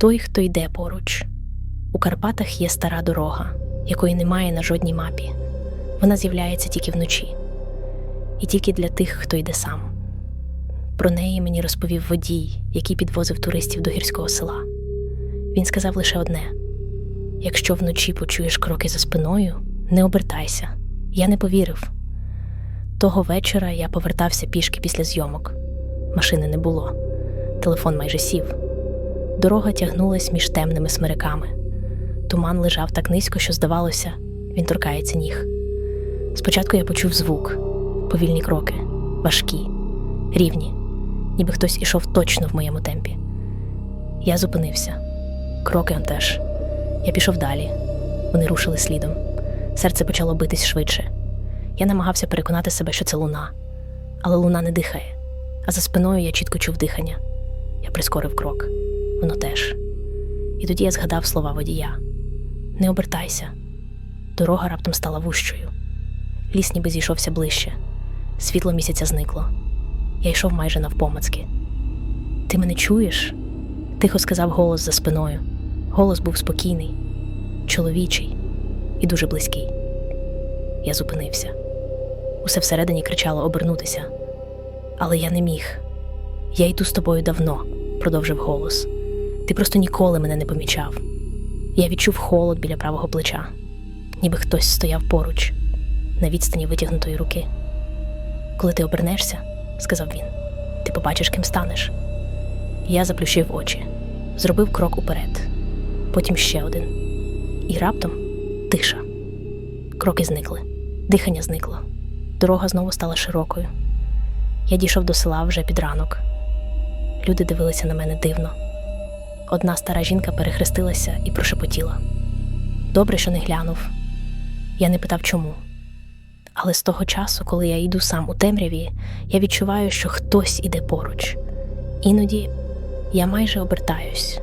той, хто йде поруч. У Карпатах є стара дорога, якої немає на жодній мапі. Вона з'являється тільки вночі, і тільки для тих, хто йде сам. Про неї мені розповів водій, який підвозив туристів до гірського села. Він сказав лише одне: якщо вночі почуєш кроки за спиною, не обертайся. Я не повірив. Того вечора я повертався пішки після зйомок. Машини не було, телефон майже сів. Дорога тягнулась між темними смериками. Туман лежав так низько, що здавалося, він торкається ніг. Спочатку я почув звук, повільні кроки, важкі, рівні, ніби хтось ішов точно в моєму темпі. Я зупинився. Кроки он теж. Я пішов далі. Вони рушили слідом. Серце почало битись швидше. Я намагався переконати себе, що це луна, але луна не дихає, а за спиною я чітко чув дихання. Я прискорив крок, воно теж. І тоді я згадав слова водія: Не обертайся. Дорога раптом стала вущою. Ліс ніби зійшовся ближче. Світло місяця зникло. Я йшов майже навпомацки. Ти мене чуєш? тихо сказав голос за спиною. Голос був спокійний, чоловічий і дуже близький. Я зупинився. Усе всередині кричало обернутися. Але я не міг. Я йду з тобою давно, продовжив голос. Ти просто ніколи мене не помічав. Я відчув холод біля правого плеча, ніби хтось стояв поруч, на відстані витягнутої руки. Коли ти обернешся, сказав він, ти побачиш, ким станеш. Я заплющив очі, зробив крок уперед, потім ще один. І раптом тиша. Кроки зникли, дихання зникло. Дорога знову стала широкою. Я дійшов до села вже під ранок. Люди дивилися на мене дивно. Одна стара жінка перехрестилася і прошепотіла. Добре, що не глянув. Я не питав чому. Але з того часу, коли я йду сам у темряві, я відчуваю, що хтось іде поруч. Іноді я майже обертаюсь,